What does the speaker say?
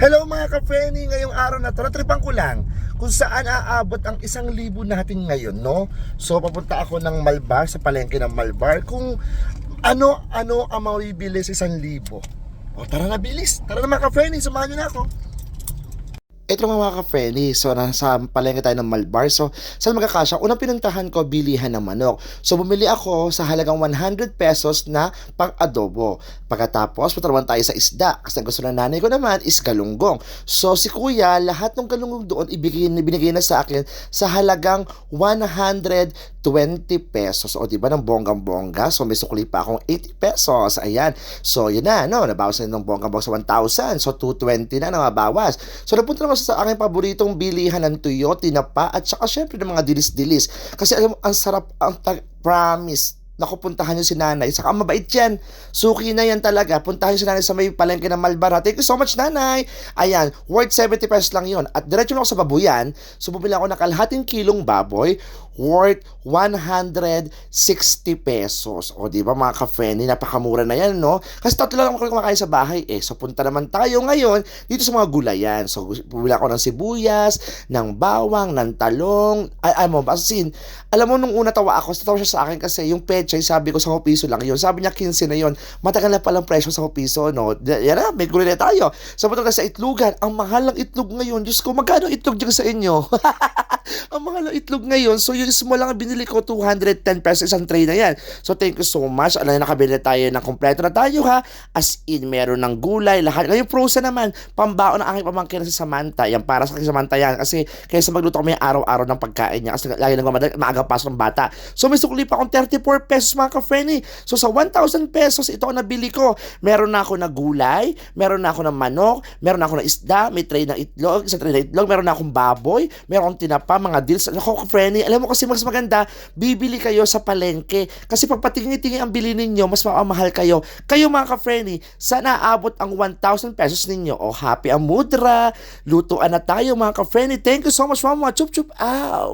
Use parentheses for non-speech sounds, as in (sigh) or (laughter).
Hello mga ka-Frenny, ngayong araw na to, natripan ko lang kung saan aabot ang isang libo natin ngayon, no? So papunta ako ng Malbar, sa palengke ng Malbar, kung ano-ano ang mabibili sa isang libo. O tara na bilis, tara na mga ka-Frenny, samahan niyo na ako. Ito mga ka-friendly, so nasa palengke tayo ng Malbar. So, saan magkakasya? Unang pinuntahan ko, bilihan ng manok. So, bumili ako sa halagang 100 pesos na pang-adobo. Pagkatapos, patrawan tayo sa isda. Kasi gusto ng nanay ko naman is galunggong. So, si kuya, lahat ng galunggong doon, ibigay, binigay na sa akin sa halagang 120 pesos. O, di ba, ng bonggang-bongga? So, may sukli pa akong 80 pesos. Ayan. So, yun na, no? Nabawas na ng bonggang-bongga sa 1,000. So, 220 na nababawas. So, napunta naman sa aking paboritong bilihan ng tuyo, tinapa, at saka syempre ng mga dilis-dilis. Kasi alam mo, ang sarap, ang promise, Naku, puntahan nyo si nanay. Saka mabait yan. Suki na yan talaga. Puntahan nyo si nanay sa may palengke ng Malbara. Thank you so much, nanay. Ayan, worth 70 pesos lang yon At diretso na ako sa babuyan. So, bumili ako ng kalahating kilong baboy worth 160 pesos. O, di ba mga ka-friendly, napakamura na yan, no? Kasi tatlo lang ako kumakain sa bahay, eh. So, punta naman tayo ngayon dito sa mga gulayan. So, bumili ako ng sibuyas, ng bawang, ng talong. Ay, ay mo, basin. Alam mo, nung una tawa ako, tawa siya sa akin kasi yung pechay, sabi ko sa piso lang yun. Sabi niya 15 na yun. Matagal na palang presyo sa piso, no? Yan na, may gulay na tayo. So, punta sa itlogan. Ang mahal ng itlog ngayon. Diyos ko, magkano itlog dyan sa inyo? (laughs) (laughs) ang ng itlog ngayon. So, yung small lang ang binili ko, 210 pesos isang tray na yan. So, thank you so much. Alam na nakabili na tayo ng kompleto na tayo ha. As in, meron ng gulay, lahat. Ngayon, frozen naman. Pambaon ng aking pamangkin sa Samantha. Yan, para sa aking Samantha yan. Kasi, kaysa magluto kami araw-araw ng pagkain niya. Kasi lagi nang maaga pasok ng bata. So, may sukli pa akong 34 pesos mga ka-friendly. So, sa 1,000 pesos, ito ang nabili ko. Meron na ako na gulay, meron na ako ng manok, meron na ako ng isda, may tray ng itlog, isang tray ng itlog, meron na akong baboy, meron akong tinapa, mga deals. Ako, friendly, alam mo kasi mas maganda, bibili kayo sa palengke. Kasi pag patingi-tingi ang bili ninyo, mas mamahal kayo. Kayo mga ka-friendly, sana aabot ang 1,000 pesos ninyo. O happy ang mudra, lutuan na tayo mga ka-friendly. Thank you so much, mama. Chup chup, ow!